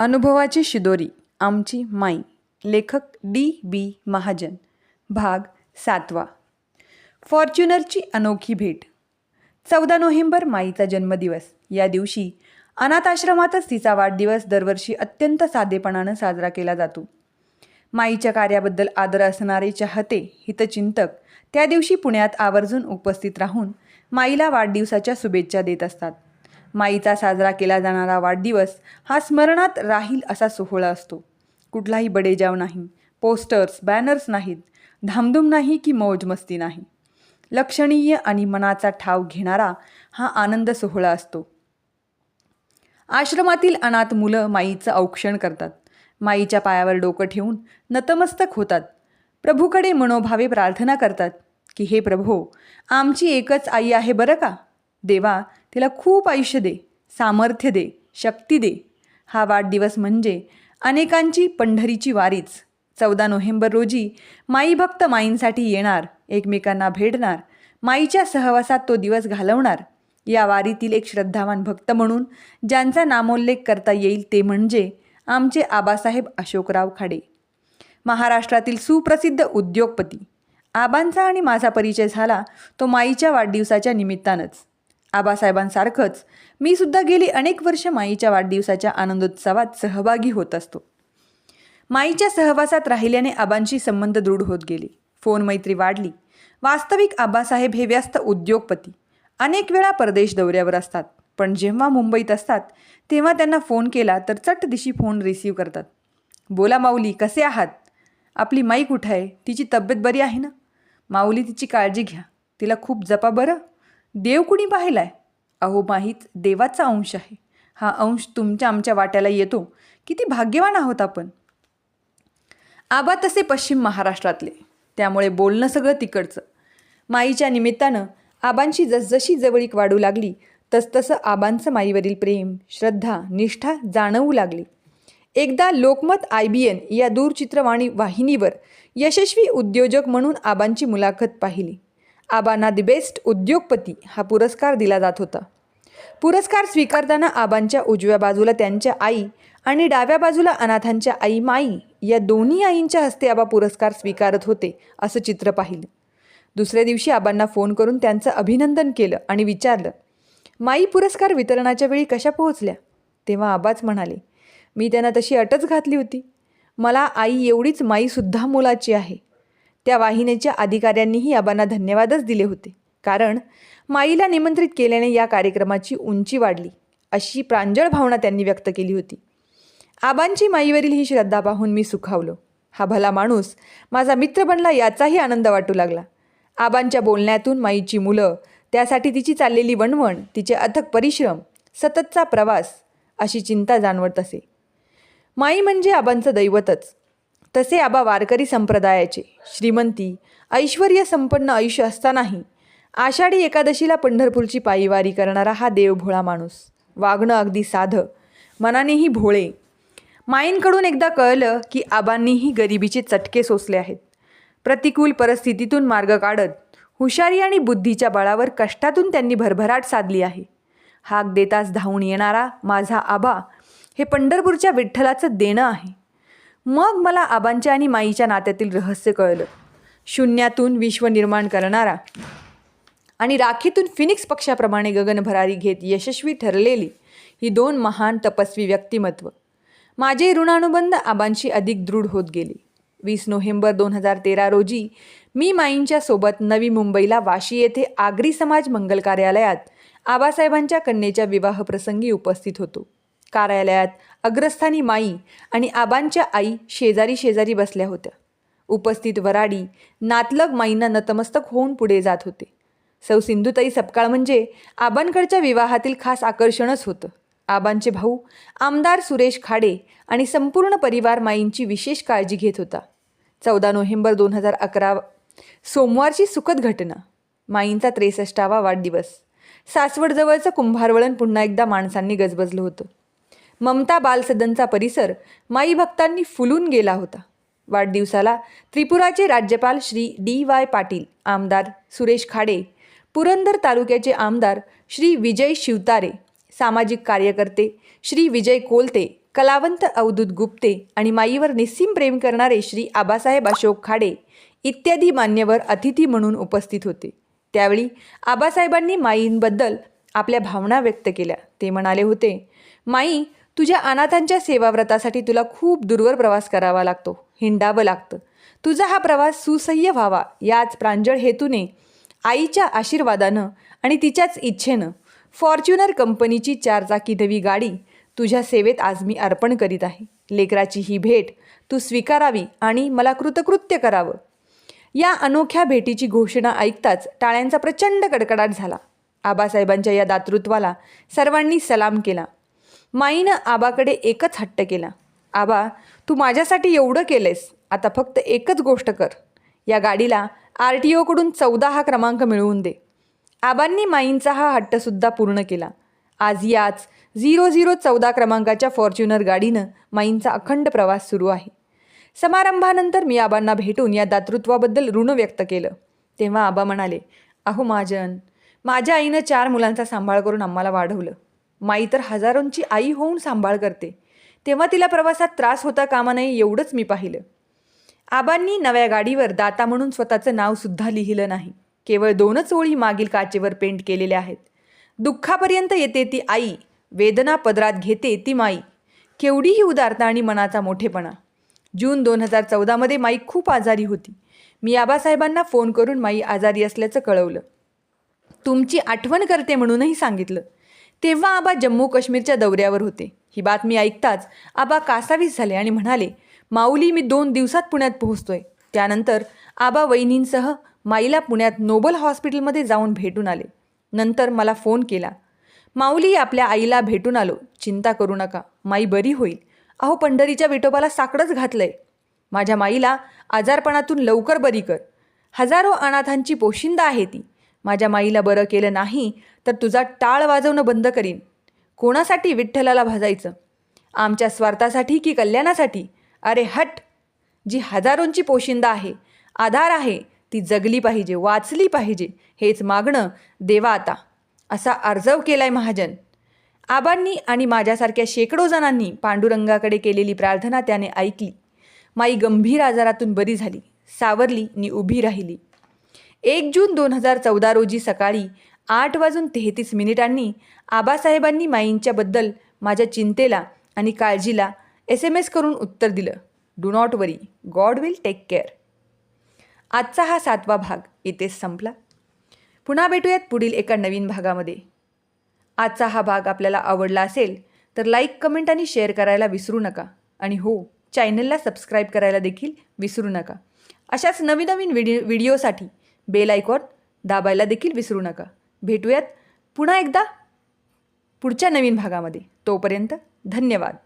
अनुभवाची शिदोरी आमची माई लेखक डी बी महाजन भाग सातवा. फॉर्च्युनरची अनोखी भेट. चौदा नोव्हेंबर माईचा जन्मदिवस. या दिवशी अनाथ आश्रमातच तिचा वाढदिवस दरवर्षी अत्यंत साधेपणानं साजरा केला जातो. माईच्या कार्याबद्दल आदर असणारे चाहते हितचिंतक त्या दिवशी पुण्यात आवर्जून उपस्थित राहून माईला वाढदिवसाच्या शुभेच्छा देत असतात. माईचा साजरा केला जाणारा वाढदिवस हा स्मरणात राहील असा सोहळा असतो. कुठलाही बडेजाव नाही पोस्टर्स बॅनर्स नाहीत धामधूम नाही की मौज मस्ती नाही. लक्षणीय आणि मनाचा ठाव घेणारा हा आनंद सोहळा असतो. आश्रमातील अनाथ मुलं माईचं औक्षण करतात. माईच्या पायावर डोकं ठेवून नतमस्तक होतात. प्रभूकडे मनोभावे प्रार्थना करतात की हे प्रभो आमची एकच आई आहे बरं का? देवा तिला खूप आयुष्य दे सामर्थ्य दे शक्ती दे. हा वाढदिवस म्हणजे अनेकांची पंढरीची वारीच. चौदा नोव्हेंबर रोजी माई भक्त माईंसाठी येणार एकमेकांना भेटणार माईच्या सहवासात तो दिवस घालवणार. या वारीतील एक श्रद्धावान भक्त म्हणून ज्यांचा नामोल्लेख करता येईल ते म्हणजे आमचे आबासाहेब अशोकराव खाडे. महाराष्ट्रातील सुप्रसिद्ध उद्योगपती. आबांचा आणि माझा परिचय झाला तो माईच्या वाढदिवसाच्या निमित्तानंच. आबासाहेबांसारखंच. मी सुद्धा गेली अनेक वर्ष माईच्या वाढदिवसाच्या आनंदोत्सवात सहभागी होत असतो. माईच्या सहवासात राहिल्याने आबांशी संबंध दृढ होत गेले. फोन मैत्री वाढली. वास्तविक आबासाहेब हे व्यस्त उद्योगपती. अनेक वेळा परदेश दौऱ्यावर असतात. पण जेव्हा मुंबईत असतात तेव्हा त्यांना फोन केला तर चट दिशी फोन रिसीव करतात. बोला माऊली कसे आहात? आपली माई कुठं आहे? तिची तब्येत बरी आहे ना? माऊली तिची काळजी घ्या. तिला खूप जपा बरं. देव कुणी पाहिलाय? अहो माहीत देवाचा अंश आहे. हा अंश तुमच्या आमच्या वाट्याला येतो. किती भाग्यवान आहोत आपण. आबा तसे पश्चिम महाराष्ट्रातले. त्यामुळे बोलणं सगळं तिकडचं. माईच्या निमित्तानं आबांची जसजशी जवळीक वाढू लागली तसतसं आबांचं माईवरील प्रेम श्रद्धा निष्ठा जाणवू लागली. एकदा लोकमत आय बी एन या दूरचित्रवाणी वाहिनीवर यशस्वी उद्योजक म्हणून आबांची मुलाखत पाहिली. आबांना दी बेस्ट उद्योगपती हा पुरस्कार दिला जात होता. पुरस्कार स्वीकारताना आबांच्या उजव्या बाजूला त्यांच्या आई आणि डाव्या बाजूला अनाथांच्या आई माई या दोन्ही आईंच्या हस्ते आबा पुरस्कार स्वीकारत होते असं चित्र पाहिलं. दुसऱ्या दिवशी आबांना फोन करून त्यांचं अभिनंदन केलं आणि विचारलं माई पुरस्कार वितरणाच्या वेळी कशा पोहोचल्या? तेव्हा आबाच म्हणाले मी त्यांना तशी अटच घातली होती. मला आई एवढीच माईसुद्धा मुलाची आहे. त्या वाहिनीच्या अधिकाऱ्यांनीही आबांना धन्यवादच दिले होते. कारण माईला निमंत्रित केल्याने या कार्यक्रमाची उंची वाढली अशी प्रांजळ भावना त्यांनी व्यक्त केली होती. आबांची माईवरील ही श्रद्धा पाहून मी सुखावलो. हा भला माणूस माझा मित्र बनला याचाही आनंद वाटू लागला. आबांच्या बोलण्यातून माईची मुलं त्यासाठी तिची चाललेली वणवण तिचे अथक परिश्रम सततचा प्रवास अशी चिंता जाणवत असे. माई म्हणजे आबांचं दैवतच. तसे आबा वारकरी संप्रदायाचे. श्रीमंती ऐश्वर्य संपन्न आयुष्य असतानाही आषाढी एकादशीला पंढरपूरची पायीवारी करणारा हा देवभोळा माणूस. वागणं अगदी साधं मनानेही भोळे. माईंकडून एकदा कळलं की आबांनीही गरिबीचे चटके सोसले आहेत. प्रतिकूल परिस्थितीतून मार्ग काढत हुशारी आणि बुद्धीच्या बळावर कष्टातून त्यांनी भरभराट साधली आहे. हाक देताच धावून येणारा माझा आबा हे पंढरपूरच्या विठ्ठलाचं देणं आहे. मग मला आबांच्या आणि माईच्या नात्यातील रहस्य कळलं. शून्यातून विश्व निर्माण करणारा आणि राखीतून फिनिक्स पक्षाप्रमाणे गगनभरारी घेत यशस्वी ठरलेली ही दोन महान तपस्वी व्यक्तिमत्व. माझे ऋणानुबंध आबांशी अधिक दृढ होत गेले. वीस नोव्हेंबर दोन हजार तेरा रोजी मी माईंच्या सोबत नवी मुंबईला वाशी येथे आगरी समाज मंगल कार्यालयात आबासाहेबांच्या कन्येच्या विवाहप्रसंगी उपस्थित होतो. कार्यालयात अग्रस्थानी माई आणि आबांच्या आई शेजारी शेजारी बसल्या होत्या. उपस्थित वराडी नातलग माईंना नतमस्तक होऊन पुढे जात होते. सौ सिंधुताई सपकाळ म्हणजे आबांकडच्या विवाहातील खास आकर्षणच होतं. आबांचे भाऊ आमदार सुरेश खाडे आणि संपूर्ण परिवार माईंची विशेष काळजी घेत होता. चौदा नोव्हेंबर दोन हजार अकरा सोमवारची सुखद घटना. माईंचा त्रेसष्टावा वाढदिवस. सासवडजवळचं कुंभारवळण पुन्हा एकदा माणसांनी गजबजलं होतं. ममता बालसदनचा परिसर माई भक्तांनी फुलून गेला होता. वाढदिवसाला त्रिपुराचे राज्यपाल श्री डी वाय पाटील आमदार सुरेश खाडे पुरंदर तालुक्याचे आमदार श्री विजय शिवतारे सामाजिक कार्यकर्ते श्री विजय कोलते कलावंत अवधूत गुप्ते आणि माईवर निस्सीम प्रेम करणारे श्री आबासाहेब अशोक खाडे इत्यादी मान्यवर अतिथी म्हणून उपस्थित होते. त्यावेळी आबासाहेबांनी माईंबद्दल आपल्या भावना व्यक्त केल्या. ते म्हणाले होते माई तुझ्या अनाथांच्या सेवाव्रतासाठी तुला खूप दूरवर प्रवास करावा लागतो. हिंडावं लागतं. तुझा हा प्रवास सुसह्य व्हावा. याच प्रांजळ हेतूने आईच्या आशीर्वादानं आणि तिच्याच इच्छेनं फॉर्च्युनर कंपनीची चारचाकी नवी गाडी तुझ्या सेवेत आज मी अर्पण करीत आहे. लेकराची ही भेट तू स्वीकारावी आणि मला कृतकृत्य करावं. या अनोख्या भेटीची घोषणा ऐकताच टाळ्यांचा प्रचंड कडकडाट झाला. आबासाहेबांच्या या दातृत्वाला सर्वांनी सलाम केला. माईनं आबाकडे एकच हट्ट केला. आबा तू माझ्यासाठी एवढं केलंयस. आता फक्त एकच गोष्ट कर. या गाडीला आर टी ओकडून चौदा हा क्रमांक मिळवून दे. आबांनी माईंचा हा हट्टसुद्धा पूर्ण केला. आज याच झिरो झिरो चौदा क्रमांकाच्या फॉर्च्युनर गाडीनं माईंचा अखंड प्रवास सुरू आहे. समारंभानंतर मी आबांना भेटून या दातृत्वाबद्दल ऋण व्यक्त केलं. तेव्हा आबा म्हणाले अहो महाजन माझ्या आईनं चार मुलांचा सांभाळ करून आम्हाला वाढवलं. माई तर हजारोंची आई होऊन सांभाळ करते. तेव्हा तिला प्रवासात त्रास होता कामा नये एवढंच मी पाहिलं. आबांनी नव्या गाडीवर दाता म्हणून स्वतःचं नावसुद्धा लिहिलं नाही. केवळ दोनच ओळी मागील काचेवर पेंट केलेल्या आहेत. दुःखापर्यंत येते ती आई वेदना पदरात घेते ती माई. केवढीही उदारता आणि मनाचा मोठेपणा. जून दोन हजार चौदामध्ये माई खूप आजारी होती. मी आबासाहेबांना फोन करून माई आजारी असल्याचं कळवलं. तुमची आठवण करते म्हणूनही सांगितलं. तेव्हा आबा जम्मू काश्मीरच्या दौऱ्यावर होते. ही बातमी ऐकताच आबा कासावीस झाले आणि म्हणाले माऊली मी दोन दिवसात पुण्यात पोहोचतोय. त्यानंतर आबा वहिनींसह माईला पुण्यात नोबल हॉस्पिटलमध्ये जाऊन भेटून आले. नंतर मला फोन केला माऊली आपल्या आईला भेटून आलो. चिंता करू नका. माई बरी होईल. अहो पंढरीच्या विठोबाला साकडंच घातलंय. माझ्या माईला आजारपणातून लवकर बरी कर. हजारो अनाथांची पोशिंदा आहे ती. माझ्या माईला बरं केलं नाही तर तुझा टाळ वाजवणं बंद करीन. कोणासाठी विठ्ठलाला भाजायचं? आमच्या स्वार्थासाठी की कल्याणासाठी? अरे हट! जी हजारोंची पोशिंदा आहे आधार आहे ती जगली पाहिजे वाचली पाहिजे हेच मागणं देवा आता. असा अर्जव केलाय महाजन. आबांनी आणि माझ्यासारख्या शेकडो जणांनी पांडुरंगाकडे केलेली प्रार्थना त्याने ऐकली. माई गंभीर आजारातून बरी झाली. सावरली नि उभी राहिली. एक जून दोन हजार चौदा रोजी सकाळी आठ वाजून तेहतीस मिनिटांनी आबासाहेबांनी माईंच्याबद्दल माझ्या चिंतेला आणि काळजीला एस एम एस करून उत्तर दिलं. Do not worry God will take care आजचा हा सातवा भाग इथेच संपला. पुन्हा भेटूयात पुढील एका नवीन भागामध्ये. आजचा हा भाग आपल्याला आवडला असेल तर लाईक कमेंट आणि शेअर करायला विसरू नका. आणि हो चॅनलला सबस्क्राईब करायला देखील विसरू नका. अशाच नवीन नवीन व्हिडिओ व्हिडिओसाठी बेल आयकॉन दाबायला देखील विसरू नका. भेटूयात पुन्हा एकदा पुढच्या नवीन भागामध्ये. तोपर्यंत धन्यवाद.